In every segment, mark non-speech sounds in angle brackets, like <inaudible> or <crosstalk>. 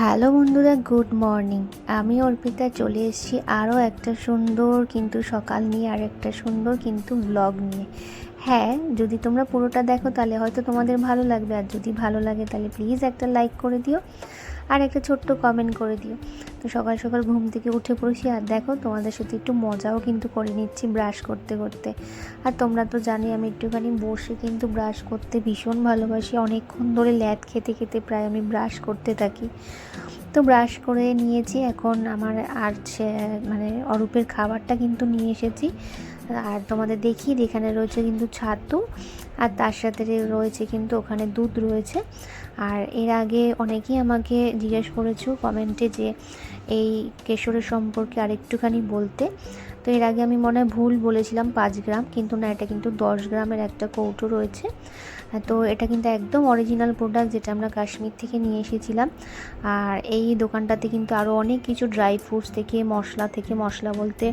Hello বন্ধুরা, good morning. আমি অর্পিতা, চলে এসেছি আরও একটা সুন্দর কিন্তু সকাল নিয়ে, আর একটা সুন্দর কিন্তু ব্লগ নিয়ে। হ্যাঁ যদি তোমরা পুরোটা দেখো, তাহলে হয়তো তোমাদের ভালো লাগবে, আর যদি ভালো লাগে, তাহলে প্লিজ একটা লাইক করে দিও। আর একটা ছোট্ট কমেন্ট করে দিও। তো সকাল সকাল ঘুম থেকে উঠে পড়েছি, আর দেখো তোমাদের সাথে একটু মজাও কিন্তু করে নিচ্ছি ব্রাশ করতে করতে। আর তোমরা তো জানি আমি একটুখানি বসে কিন্তু ব্রাশ করতে ভীষণ ভালোবাসি। অনেকক্ষণ ধরে ল্যাদ খেতে খেতে প্রায় আমি ব্রাশ করতে থাকি। তো ব্রাশ করে নিয়েছি। এখন আমার আর মানে অরূপের খাবারটা কিন্তু নিয়ে এসেছি। আর তোমাদের দেখি এখানে রয়েছে কিন্তু ছাতু আর তার সাথে রয়েছে কিন্তু ওখানে দুধ রয়েছে। আর এর আগে অনেকেই আমাকে জিজ্ঞেস করেছ কমেন্টে যে এই কেশরের সম্পর্কে আর একটুখানি বলতে। তো এর আগে আমি মনে হয় ভুল বলেছিলাম পাঁচ গ্রাম, কিন্তু না, এটা কিন্তু দশ গ্রামের একটা কৌটো রয়েছে। তো এটা কিন্তু একদম অরিজিনাল প্রোডাক্ট যেটা আমরা কাশ্মীর থেকে নিয়ে এসেছিলাম। আর এই দোকানটাতে কিন্তু আরও অনেক কিছু ড্রাই ফ্রুটস থেকে, মশলা থেকে, মশলা বলতে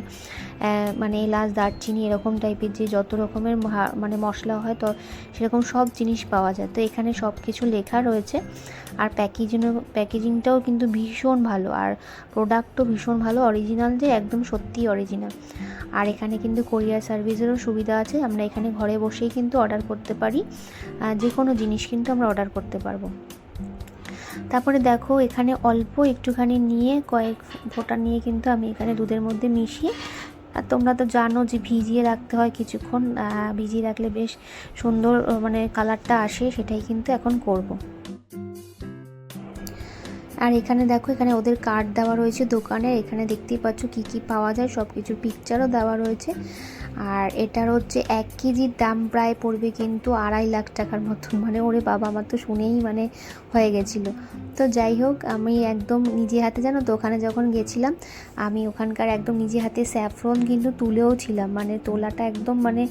মানে এলাচ, দারচিনি এরকম টাইপের যে যত রকমের মানে মশলা হয়, তো সেরকম সব জিনিস পাওয়া যায়। তো এখানে সব কিছু লেখা রয়েছে। আর প্যাকেজিং প্যাকেজিংটাও কিন্তু ভীষণ ভালো। আর প্রোডাক্টও ভীষণ ভালো। অরিজিনাল যে, একদম সত্যিই অরিজিনাল আর এখানে কিন্তু কোরিয়ার সার্ভিসেরও সুবিধা আছে। আমরা এখানে ঘরে বসেই কিন্তু অর্ডার করতে পারি। যে কোনো জিনিস কিন্তু আমরা অর্ডার করতে পারব। তারপরে দেখো, এখানে অল্প একটুখানি নিয়ে কয়েক ফোঁটা নিয়ে কিন্তু আমি এখানে দুধের মধ্যে মিশিয়ে, আর তোমরা তো জানো যে ভিজিয়ে রাখতে হয় কিছুক্ষণ। ভিজিয়ে রাখলে বেশ সুন্দর মানে কালারটা আসে, সেটাই কিন্তু এখন করব। আর এখানে দেখো, এখানে ওদের কার্ড দেওয়া রয়েছে দোকানে। এখানে দেখতেই পাচ্ছ কি কি পাওয়া যায় সব কিছু পিকচারও দেওয়া রয়েছে। আর এটার হচ্ছে এক কেজির দাম প্রায় পড়বে কিন্তু আড়াই লাখ টাকার মতন। মানে ওরে বাবা, আমার তো শুনেই মানে হয়ে গেছিল। তো যাই হোক, আমি একদম নিজে হাতে, জানো তো, ওখানে যখন গেছিলাম, আমি ওখানকার একদম নিজে হাতে স্যাফরন কিন্তু তুলেও ছিলাম। মানে তোলাটা একদম মানে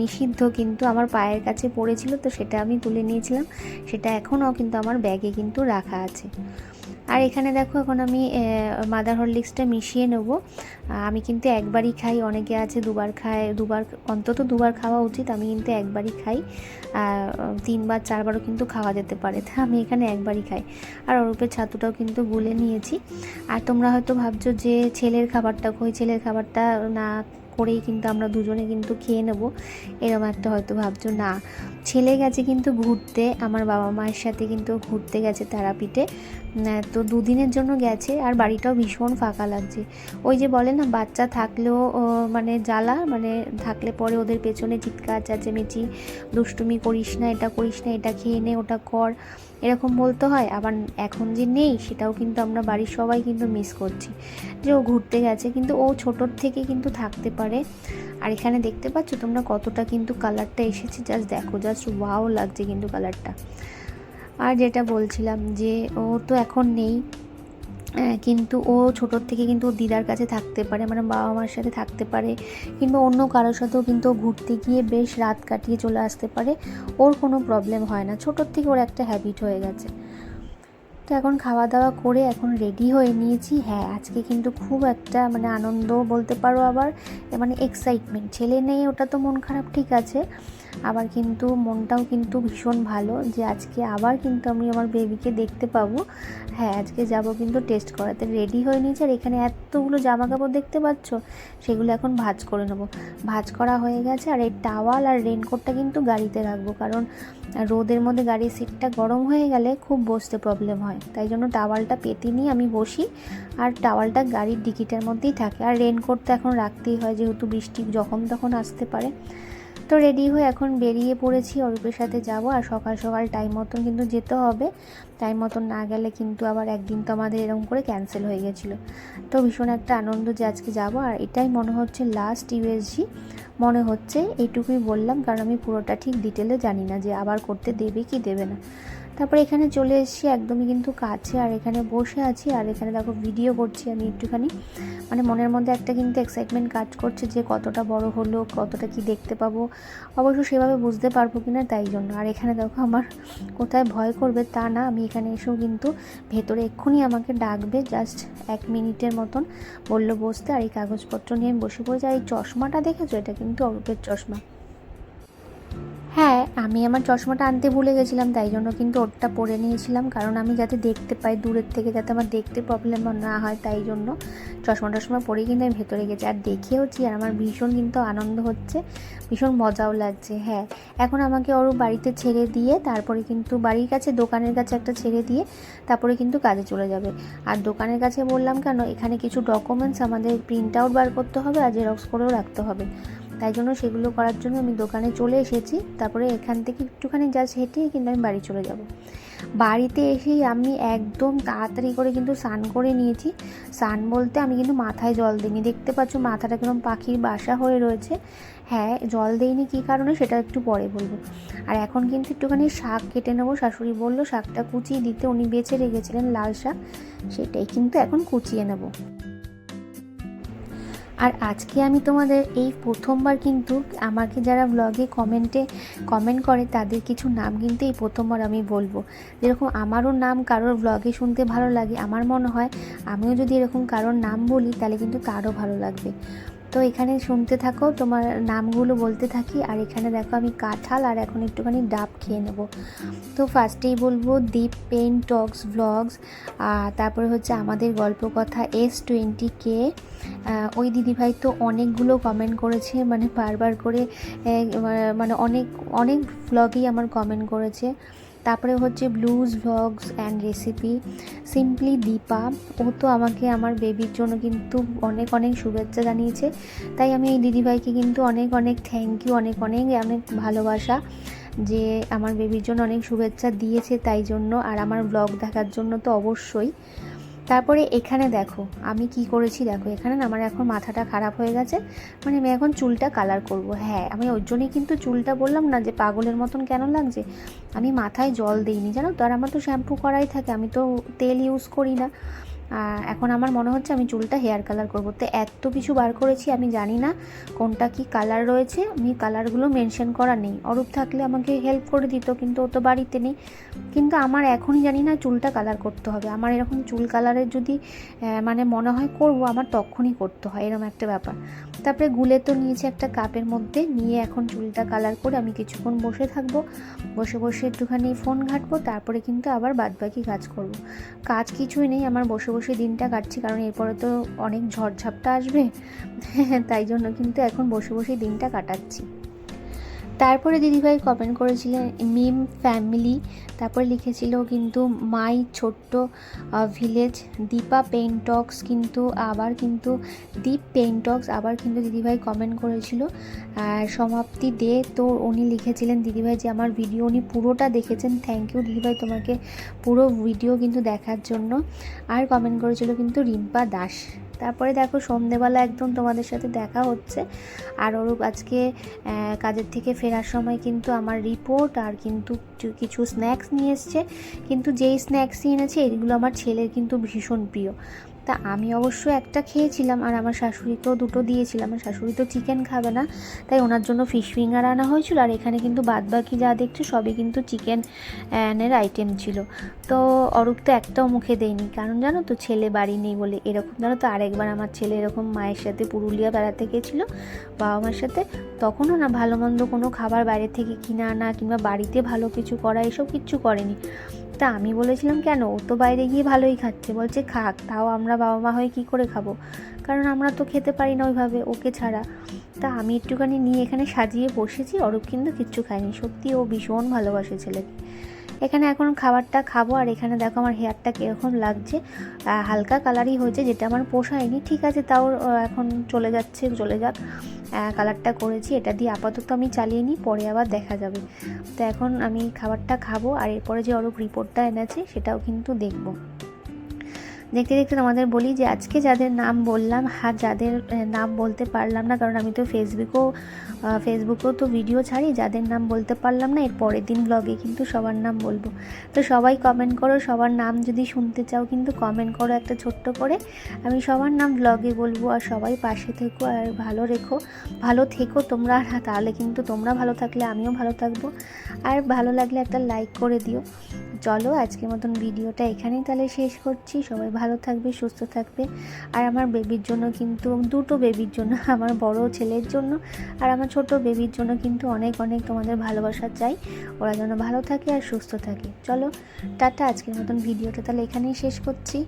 নিষিদ্ধ কিন্তু আমার পায়ের কাছে পড়েছিল, তো সেটা আমি তুলে নিয়েছিলাম। সেটা এখনও কিন্তু আমার ব্যাগে কিন্তু রাখা আছে। আর এখানে দেখো এখন আমি মাদার হরলিক্সটা মিশিয়ে নেব। আমি কিন্তু একবারই খাই, অনেকে আছে দুবার খায়, দুবার, অন্তত দুবার খাওয়া উচিত, আমি কিন্তু একবারই খাই। তিনবার, চারবারও কিন্তু খাওয়া যেতে পারে, তা আমি এখানে একবারই খাই। আর অরূপের ছাতুটাও কিন্তু গুলে নিয়েছি। আর তোমরা হয়তো ভাবছ যে ছেলের খাবারটা কই ছেলের খাবারটা না করেই কিন্তু আমরা দুজনে কিন্তু খেয়ে নেব এরকম একটা হয়তো ভাবছ। না, ছেলে গেছে কিন্তু ঘুরতে, আমার বাবা মায়ের সাথে কিন্তু ঘুরতে গেছে তারাপীঠে। তো দুদিনের জন্য গেছে আর বাড়িটাও ভীষণ ফাঁকা লাগছে। ওই যে বলে না, বাচ্চা থাকলেও মানে জ্বালা মানে থাকলে পরে ওদের পেছনে চিৎকার, চেঁচেমেচি, দুষ্টুমি করিস না, এটা করিস না, এটা খেয়ে নে, ওটা কর, এরকম বলতে হয়। আবার এখন যে নেই, সেটাও কিন্তু আমরা বাড়ির সবাই কিন্তু মিস করছি। যে ও ঘুরতে গেছে, কিন্তু ও ছোটোর থেকে কিন্তু থাকতে পারে। আর এখানে দেখতে পাচ্ছ তোমরা কতটা কিন্তু কালারটা এসেছে জাস্ট দেখো জাস্ট ওয়াও লাগছে কিন্তু কালারটা আর যেটা বলছিলাম যে ও তো এখন নেই আহ, কিন্তু ও ছোটোর থেকে কিন্তু দিদার কাছে থাকতে পারে মানে বাবা মার সাথে থাকতে পারে কিংবা অন্য কারোর সাথেও কিন্তু ঘুরতে গিয়ে বেশ রাত কাটিয়ে চলে আসতে পারে ওর কোনো প্রবলেম হয় না। ছোটোর থেকে ওর একটা হ্যাবিট হয়ে গেছে। তো এখন খাওয়া দাওয়া করে এখন রেডি হয়ে নিয়েছি। হ্যাঁ আজকে কিন্তু খুব একটা মানে আনন্দ বলতে পারো আবার মানে এক্সাইটমেন্ট ছেলে নেই ওটা তো মন খারাপ ঠিক আছে। আবার কিন্তু মনটাও কিন্তু ভীষণ ভালো যে আজকে আবার কিন্তু আমি আমার বেবিকে দেখতে পাবো। হ্যাঁ আজকে যাব কিন্তু টেস্ট করাতে। রেডি হয়ে নিয়েছে আর এখানে এতগুলো জামা কাপড় দেখতে পাচ্ছ? সেগুলো এখন ভাজ করে নেব। ভাজ করা হয়ে গেছে আর এই টাওয়াল আর রেনকোটটা কিন্তু গাড়িতে রাখব কারণ রোদের মধ্যে গাড়ির সিটটা গরম হয়ে গেলে খুব বসতে প্রবলেম হয়। তাই জন্য টাওয়ালটা পেতে নিয়ে আমি বসি আর টাওয়ালটা গাড়ির ডিকিটার মধ্যেই থাকে। আর রেনকোট তো এখন রাখতেই হয় যেহেতু বৃষ্টি যখন তখন আসতে পারে। তো রেডি হয়ে এখন বেরিয়ে পড়েছি, অরূপের সাথে যাব। আর সকাল সকাল টাইম মতন কিন্তু যেতে হবে। টাইম মতন না গেলে কিন্তু আবার একদিন তো আমাদের এরকম করে ক্যান্সেল হয়ে গেছিল। তো ভীষণ একটা আনন্দ যে আজকে যাব। আর এটাই মনে হচ্ছে লাস্ট ইউএসজি মনে হচ্ছে, এইটুকুই বললাম। কারণ আমি পুরোটা ঠিক ডিটেলে জানি না যে আবার করতে দেবে কি দেবে না। তারপরে এখানে চলে এসেছি একদমই কিন্তু কাছে, আর এখানে বসে আছি, আর এখানে দেখো ভিডিও করছি আমি একটুখানি। মানে মনের মধ্যে একটা কিন্তু এক্সাইটমেন্ট কাজ করছে যে কতটা বড় হলো, কতটা কি দেখতে পাবো। অবশ্য সেভাবে বুঝতে পারব কি না তাই জন্য। আর এখানে দেখো আমার কোথায় ভয় করবে তা না, আমি এখানে এসেও কিন্তু ভেতরে এক্ষুনি আমাকে ডাকবে জাস্ট এক মিনিটের মতন বলল বসতে, আর এই কাগজপত্র নিয়ে আমি বসে পড়েছি। আর এই চশমাটা দেখেছ? এটা কিন্তু অরূপের চশমা। হ্যাঁ আমি আমার চশমাটা আনতে ভুলে গেছিলাম, তাই জন্য কিন্তু ওরটা পরে নিয়েছিলাম। কারণ আমি যাতে দেখতে পাই দূরের থেকে, যাতে আমার দেখতে প্রবলেম না হয়, তাই জন্য চশমা টশমা পরেই কিন্তু আমি ভেতরে গেছি। আর দেখেওছি, আর আমার ভীষণ কিন্তু আনন্দ হচ্ছে, ভীষণ মজাও লাগছে হ্যাঁ। এখন আমাকে ওর বাড়িতে ছেড়ে দিয়ে, তারপরে কিন্তু বাড়ির কাছে, দোকানের কাছে একটা ছেড়ে দিয়ে, তারপরে কিন্তু কাজে চলে যাবে। আর দোকানের কাছে বললাম কেন, এখানে কিছু ডকুমেন্টস আমাদের প্রিন্ট আউট বার করতে হবে, আর জেরক্স করেও রাখতে হবে। তাই জন্য সেগুলো করার জন্য আমি দোকানে চলে এসেছি। তারপরে এখান থেকে একটুখানি জাস্ট হেঁটেই কিন্তু আমি বাড়ি চলে যাব। বাড়িতে এসেই আমি একদম তাড়াতাড়ি করে কিন্তু স্নান করে নিয়েছি। স্নান বলতে আমি কিন্তু মাথায় জল দিইনি। দেখতে পাচ্ছ মাথাটা কীরকম পাখির বাসা হয়ে রয়েছে। হ্যাঁ জল দেইনি কী কারণে সেটা একটু পরে বলব। আর এখন কিন্তু একটুখানি শাক কেটে নেব। শাশুড়ি বলল শাকটা কুচিয়ে দিতে। উনি বেছে রেখেছিলেন লাল শাক। সেটাই কিন্তু এখন কুচিয়ে নেব। আর আজকে আমি তোমাদের এই প্রথমবার কিন্তু আমাকে যারা ব্লগে কমেন্টে কমেন্ট করে, তাদের কিছু নাম কিন্তু এই প্রথমবার আমি বলব। যেরকম আমারও নাম কারোর ব্লগে শুনতে ভালো লাগে, আমার মনে হয় আমিও যদি এরকম কারোর নাম বলি, তাহলে কিন্তু তারও ভালো লাগবে। তো এখানে শুনতে থাকো, তোমার নামগুলো বলতে থাকি। আর এখানে দেখো আমি কাঁঠাল আর এখন একটুখানি ডাব খেয়ে নেব। তো ফার্স্টেই বলব দীপ পেন টক্স ব্লগস তারপরে হচ্ছে আমাদের গল্প কথা এস টোয়েন্টি কে ওই দিদিভাই তো অনেকগুলো কমেন্ট করেছে মানে বারবার করে মানে অনেক অনেক ব্লগই আমার কমেন্ট করেছে। তারপরে হচ্ছে blues vlogs and recipe simply Deepa. ও তো আমাকে আমার বেবির জন্য কিন্তু অনেক অনেক শুভেচ্ছা জানিয়েছে। তাই আমি এই দিদিভাইকে কিন্তু অনেক অনেক থ্যাংক ইউ অনেক অনেক অনেক ভালোবাসা যে আমার বেবির জন্য অনেক শুভেচ্ছা দিয়েছে তাই জন্য। আর আমার ব্লগ দেখার জন্য তো অবশ্যই। তারপরে এখানে দেখো, আমি কি করেছি দেখো, এখানে না আমার এখন মাথাটা খারাপ হয়ে গেছে মানে আমি এখন চুলটা কালার করব। হ্যাঁ আমি ওর জন্যই কিন্তু চুলটা বললাম না যে পাগলের মতন কেন লাগছে? আমি মাথায় জল দিইনি, জানো? তো আর আমার তো শ্যাম্পু করাই থাকে, আমি তো তেল ইউজ করি না। এখন আমার মনে হচ্ছে আমি চুলটা হেয়ার কালার করব। তো এত কিছু বার করেছি, আমি জানি না কোনটা কি কালার রয়েছে। আমি কালারগুলো মেনশন করা নেই। অরূপ থাকলে আমাকে হেল্প করে দিত, কিন্তু ও তো বাড়িতে নেই। কিন্তু আমার এখনই জানি না চুলটা কালার করতে হবে। আমার এরকম চুল কালারের যদি মানে মনে হয় করব, আমার তখনই করতে হয়। এরকম একটা ব্যাপার। তারপরে গুলে তো নিয়েছি একটা কাপের মধ্যে। নিয়ে এখন চুলটা কালার করে আমি কিছুক্ষণ বসে থাকব। বসে বসে একটুখানি ফোন ঘাটবো। তারপরে কিন্তু আবার বাদবাকি কাজ করব। কাজ কিছুই নেই। আমার বসে বসে দিনটা কাটছি, কারণ এরপরে তো অনেক ঝড়ঝাপটা আসবে। <laughs> তাই জন্য কিন্তু এখন বসে বসে দিনটা কাটাচ্ছি। তারপরে দিদিভাই কমেন্ট করেছিলেন, মিম ফ্যামিলি তারপরে লিখেছিল কিন্তু, মাই ছোট্ট ভিলেজ দীপা পেইন্টক্স কিন্তু, আবার কিন্তু, দীপ পেইন্টক্স আবার কিন্তু দিদিভাই কমেন্ট করেছিল। সমাপ্তি দে, তো উনি লিখেছিলেন, দিদিভাই যে আমার ভিডিও উনি পুরোটা দেখেছেন থ্যাংক ইউ দিদিভাই তোমাকে পুরো ভিডিও কিন্তু দেখার জন্য। আর কমেন্ট করেছিল কিন্তু, রিম্পা দাস। তারপরে দেখো সন্ধেবেলা একদম তোমাদের সাথে দেখা হচ্ছে। আর অরূপ আজকে কাজের থেকে ফেরার সময় কিন্তু আমার রিপোর্ট আর কিন্তু কিছু স্ন্যাক্স নিয়ে এসছে। কিন্তু যেই স্ন্যাক্সই এনেছে, এগুলো আমার ছেলের কিন্তু ভীষণ প্রিয়। তা আমি অবশ্য একটা খেয়েছিলাম আর আমার শাশুড়িকেও দুটো দিয়েছিলাম আমার শাশুড়ি তো চিকেন খাবে না, তাই ওনার জন্য ফিশ ফিঙ্গার আনা হয়েছিল আর এখানে কিন্তু বাদবাকি যা দেখছ সবই কিন্তু চিকেন এর আইটেম ছিল। তো অরূপ তো একটাও মুখে দেয়নি, কারণ জানো তো ছেলে বাড়ি নেই বলে এরকম। জানো তো আরেকবার আমার ছেলে এরকম মায়ের সাথে পুরুলিয়া বেড়াতে গেছিল, বাবা মার সাথে। তখনও না ভালো মন্দ কোনো খাবার বাইরে থেকে কিনে আনা কিংবা বাড়িতে ভালো কিছু করা এসব কিচ্ছু করেনি। তা আমি বলেছিলাম, কেন? ও তো বাইরে গিয়ে ভালোই খাচ্ছে। বলছে, খাক, তাও আমরা বাবা মা হয়ে কী করে খাব? কারণ আমরা তো খেতে পারি না ওইভাবে, ওকে ছাড়া। তা আমি একটুখানি নিয়ে এখানে সাজিয়ে বসেছি, অরূপ কিন্তু কিচ্ছু খায়নি। সত্যি ও ভীষণ ভালোবাসে ছেলেকে। এখানে এখন খাবারটা খাব, আর এখানে দেখো আমার হেয়ারটা কীরকম লাগছে। হালকা কালারই হয়েছে, যেটা আমার পোষায়নি। ঠিক আছে, তাও এখন চলে যাচ্ছে, চলে যাক। কালারটা করেছি, এটা দিয়ে আপাতত আমি চালিয়ে নিই, পরে আবার দেখা যাবে। তো এখন আমি খাবারটা খাব, আর এরপরে যে অরূপ রিপোর্টটা এনেছে, সেটাও কিন্তু দেখব। দেখতে দেখতে তোমাদের বলি যে আজকে যাদের নাম বললাম, আর যাদের নাম বলতে পারলাম না, কারণ আমি তো ফেসবুকেও ফেসবুকেও তো ভিডিও ছাড়ি, যাদের নাম বলতে পারলাম না, এর পরের দিন ব্লগে কিন্তু সবার নাম বলব। তো সবাই কমেন্ট করো, সবার নাম যদি শুনতে চাও কিন্তু কমেন্ট করো একটা ছোট্ট করে। আমি সবার নাম ব্লগে বলব, আর সবাই পাশে থেকো, আর ভালো রেখো। ভালো থেকো তোমরা তাহলে কিন্তু তোমরা ভালো থাকলে আমিও ভালো থাকব। আর ভালো লাগলে একটা লাইক করে দিও। চলো আজকের মতন ভিডিওটা এখানেই তাহলে শেষ করছি। সবাই ভালো থাকবে, সুস্থ থাকবে। আর আমার বেবির জন্য কিন্তু, দুটো বেবির জন্য, <laughs> আমার বড় ছেলের জন্য আর আমার ছোট বেবির জন্য কিন্তু অনেক অনেক তোমাদের ভালোবাসা চাই। ওরা যেন ভালো থাকে আর সুস্থ থাকে। চলো, টাটা, আজকের মতন ভিডিওটা তাহলে এখানেই শেষ করছি।